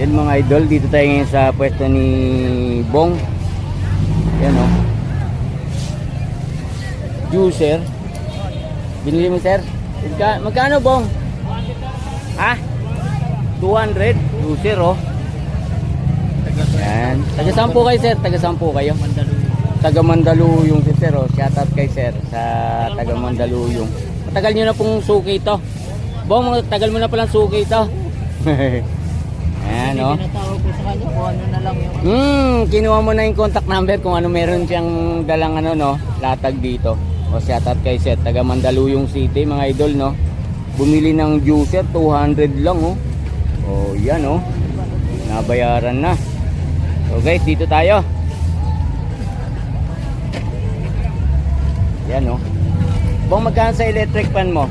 Yan mga idol, dito tayo ngayon sa pwesto ni Bong. Yan o. Juicer. Binili mo sir? Magka, magkano Bong? Ha? 200? Juicer oh. Yan. Taga saan po kayo sir? Taga saan po kayo? Taga Mandaluyong si sir oh. Shout out kay sir sa taga Mandaluyong. Matagal nyo na pong suki ito. Bong, tagal mo na palang suki ito. Ayan oh. Tinatawag ko sa kanya kung ano na lang yung Hmm, kinuha mo na yung contact number kung ano meron siyang dalang ano no, latag dito. O shout out kay Seth, taga Mandaluyong City mga idol no. Bumili ng juicer 200 lang oh. Oh, yan oh. Nabayaran na. So guys, dito tayo. Yan oh. Bong magkano sa electric fan mo?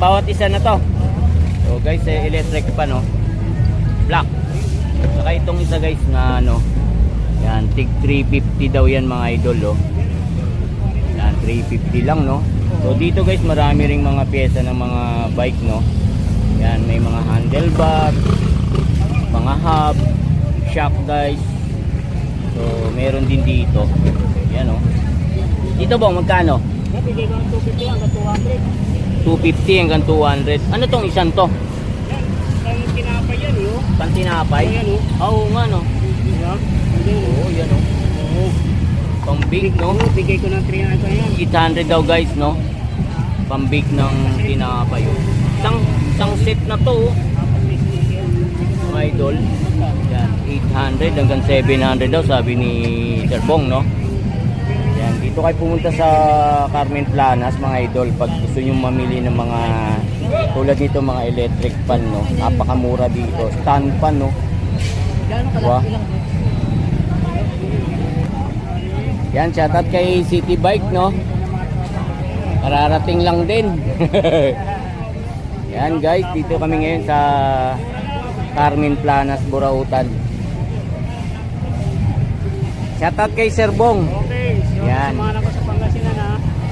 Bawat isa na to. So guys, eh, electric pa no. Black. Saka itong isa guys na ano. Yan, tig 350 daw yan mga idol oh. Yan, 350 lang no. So dito guys, marami ring mga pyesa ng mga bike no. Yan, may mga handlebar, mga hub, shock guys. So meron din dito. Yan oh. Dito ba magkano? Nabigay ko ng 250 hanggang 200. 250 hanggang 200. Ano tong isang to? Yan, ang tinapay yan eh oh. Pantinapay? Ayan oh. Oo nga no. Diba? Oh. Oo, yan oh. Oo. Pambig no. Oo, bigay ko ng 300 yan. 800 daw guys no. Pambig ng tinapay oh. Isang, isang set na to oh. Mga idol. Yan, 800 hanggang 700 daw sabi ni Sir Bong no. Dito kayo pumunta sa Carmen Planas mga idol pag gusto nyo mamili ng mga tulad nito mga electric fan no. Napakamura dito. Stand fan no. Diba? Yan, shoutout kay City Bike, no? Kararating lang din. Yan guys, dito kami ngayon sa Carmen Planas, Burautan. Shoutout kay Sir Bong. Okay, so Yan. samahan ako sa Pangasinan ha.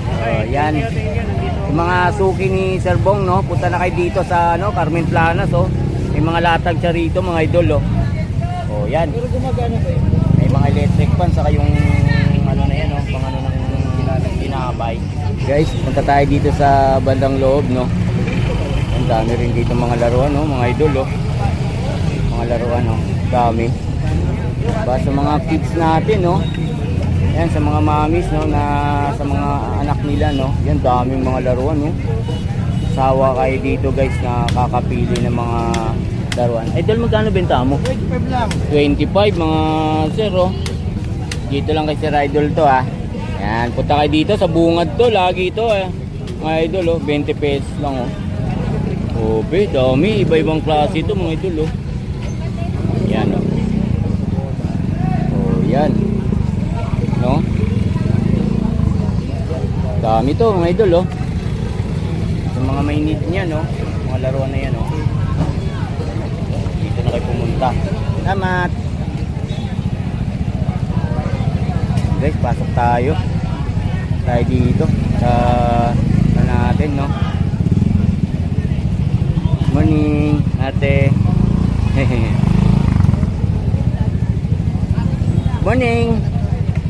Okay, Oh, yan. thank you, thank you. Nandito. Yung mga suki ni Sir Bong, no? Punta na kayo dito sa ano, Carmen Planas, oh. May mga latag siya rito, mga idol, oh. Oh, yan. Pero gumagana ba yun? May mga electric fan saka yung ano na yan, no? pang ano ng tinapay. Guys, punta tayo dito sa bandang loob, no? Ang dami rin dito mga laruan, no? Mga idol, oh. Mga laruan, no? Dami. Ba sa mga kids natin, no? Yan, sa mga mamis, no? Na sa mga anak nila, no? Yan, daming mga laruan, no? Sawa kayo dito, guys, na kakapili ng mga laruan. Idol, magkano benta mo? 25 lang. 25 mga sir oh. Dito lang kay Sir Idol to ah. Yan, punta kayo dito sa bungad to, lagi to eh. Mga idol oh, 20 pesos lang oh. Oh, be, dami, iba-ibang klase ito mga idol oh. Yan oh. Oh, yan. No? Dami to mga idol oh. Sa mga may need niya no, mga laruan na yan oh. Dito na kayo pumunta. Salamat. Guys, pasok tayo. Tayo dito sa sa natin, no? Morning, ate. Morning.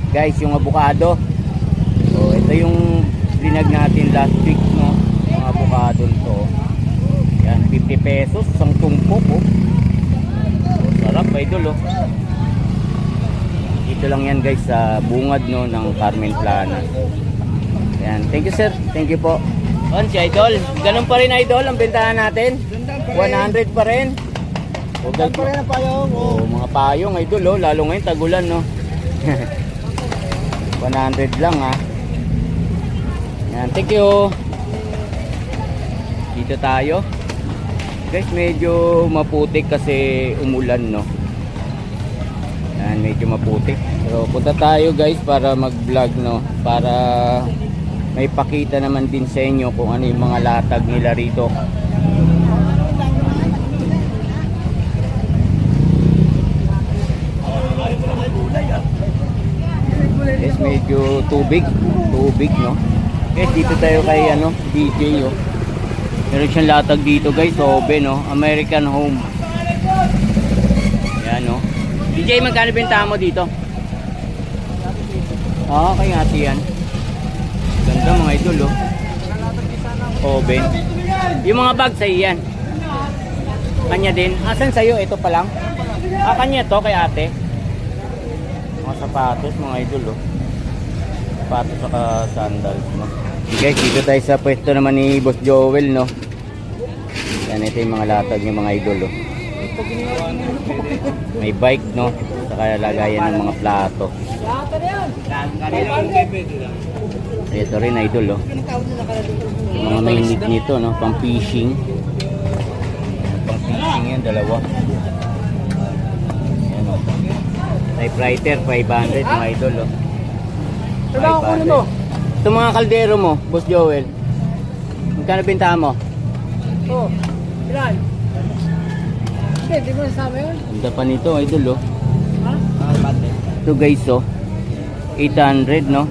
Guys, yung avocado. So, ito yung linag natin last week, no? Yung avocado to. Yan, 50 pesos, isang tumpok, oh. Sarap, idol, oh. Dito lang yan, guys, sa bungad, no, ng Carmen Plana. Yan, thank you, sir. Thank you po. On, si Idol. Ganun pa rin, Idol, ang bentahan natin. 100 pa rin. Guys, pa rin ang payong. Oh, mga payong idol oh, lalo ngayon tagulan no. 100 lang ha. Yan, thank you. Dito tayo. Guys, medyo maputik kasi umulan no. Yan. Medyo maputi. Pero punta tayo guys para mag-vlog no. Para may pakita naman din sa inyo kung ano yung mga latag nila rito. Medyo tubig. Tubig, no? Guys, dito tayo kay ano, DJ, oh. Meron siyang latag dito, guys. Obe, no? American Home. Yan, no? DJ, magkano benta mo dito? Ah, kay ate yan. Ganda mga idol, oh. Obe. Yung mga bag sa'yo yan. Kanya din. Asan sa'yo? Ito pa lang? Ah, kanya to kay ate. Mga sapatos, mga idol, oh. Sapatos saka sandals, no. Okay, guys, dito tayo sa pwesto naman ni Boss Joel, no. Yan, ito yung mga latag ng mga idol, oh. May bike, no. Saka lagayan ng mga plato. Ito rin, idol, oh. Yung mga may need nito, no. Pang fishing. Pang fishing yan, dalawa. Oh. Typewriter, 500, mga idol, oh. Trabaho ko mo. Ito mga kaldero mo, Boss Joel. Magkano binta mo? Oh, ilan? Hindi, di mo nasama yun. Ganda pa nito, idol, oh. Ha? Ito guys, oh. 800, no?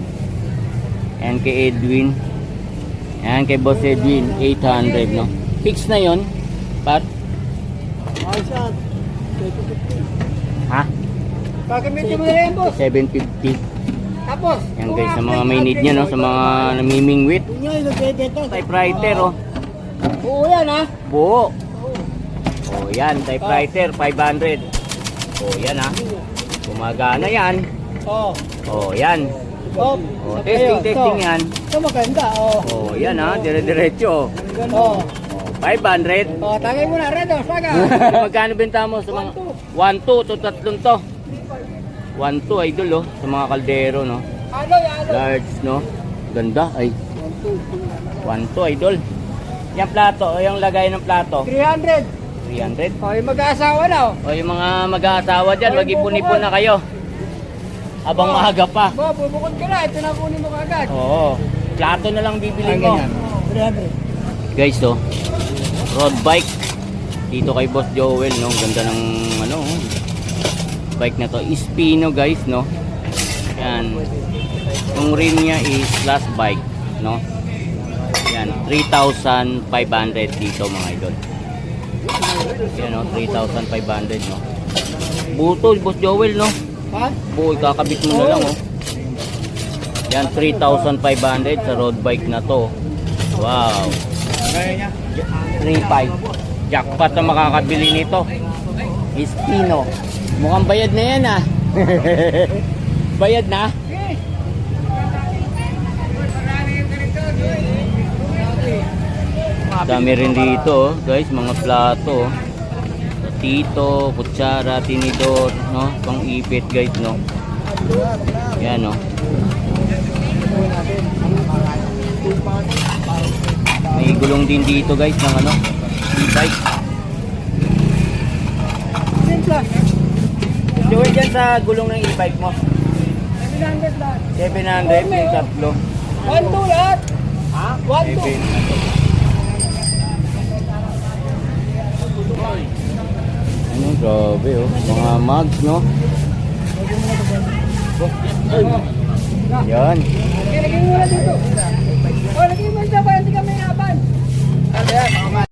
Yan kay Edwin. Yan kay Boss Edwin, 800, no? Fix na yon Pat? Ay, siya. Ha? Kakamitin mo na rin, boss. 750. Tapos, Yan guys, sa mga may need niya, no? Sa mga namimingwit. Typewriter, oh. Oo yan, ha? Buo. Oh, yan, typewriter, 500. Oh, yan, ha? Gumagana yan. Oo. Oh, yan. Oh, Oh, testing, testing yan. Ito maganda, oh. Oh, yan, ha? Dire-diretso, oh. Oh, 500. Oh, tagay mo na, Redo, saga. Magkano benta mo sa mga 1 2 to tatlong to? 1 2 idol oh sa mga kaldero no. Large no. Ganda ay 1 2 idol. Yung plato, o yung lagay ng plato, 300. 300. Oh, yung mag-aasawa na, oh. O yung mga mag-aasawa dyan, mag-ipon-ipon na kayo. Habang maaga pa. Bo, bubukod ka na, ito na kunin mo kagad. Oo. Plato na lang bibili mo. 300. Guys, oh. Road bike. Dito kay Boss Joel, no. Ganda ng ano, oh. Bike na to. Ispino, guys, no. Yan. Yung rim niya is last bike, no. Yan, 3,500 dito mga idol. Yan, no. 3,500, no. Buto, Boss Joel, no. Buo, kakabit mo na lang, oh. Yan, 3,500 sa road bike na to. Wow. 3.5. Jackpot na makakabili nito. Espino. Mukhang bayad na yan ah. bayad na? Dami rin dito oh, guys, mga plato. oh. Tito, kutsara, tinidor, no? Pang ipit guys, no? Yan, no? May gulong din dito guys ng ano, e-bike. Simple dyan sa gulong ng e-bike mo? 700 lahat. 700 yung tatlo. 1-2 lahat. Ha? 1-2. Ano, grabe oh. Mga mugs, no? Yan. Okay, lagay mo na dito. Oh, lagay mo na dito. Parang di ka may. Ano yan?